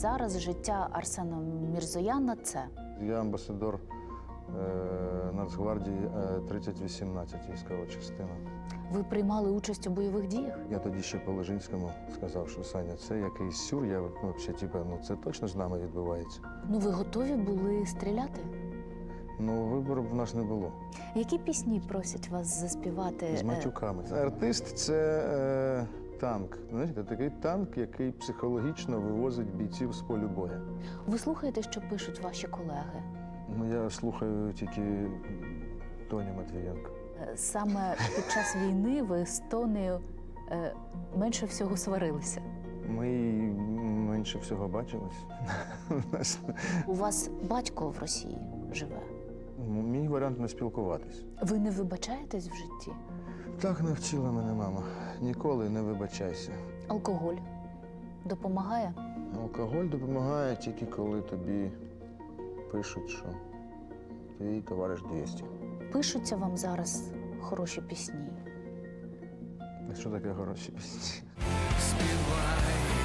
зараз життя Арсена Мірзояна це Я амбасадор е, Нацгвардії е, 3018 військова частина. ви приймали участь у бойових діях? Я тоді ще по Лежинському сказав, що Саня, це якийсь сюр. Я ну, взагалі, типу, ну це точно з нами відбувається. Ну ви готові були стріляти? Ну, вибору в нас не було. Які пісні просять вас заспівати? З е, матюками. Артист це е, танк. Знаєте, такий танк, який психологічно вивозить бійців з полю бою. Ви слухаєте, що пишуть ваші колеги? Ну, я слухаю тільки Тоню Матвієнко. Е, Саме під час війни ви з Тонею е, менше всього сварилися. Ми менше всього бачились. У вас батько в Росії живе. Мій варіант не спілкуватись. Ви не вибачаєтесь в житті? Так навчила мене мама. Ніколи не вибачайся. Алкоголь допомагає? Алкоголь допомагає тільки коли тобі пишуть, що твій товариш 200. Пишуться вам зараз хороші пісні. Що таке хороші пісні? Співай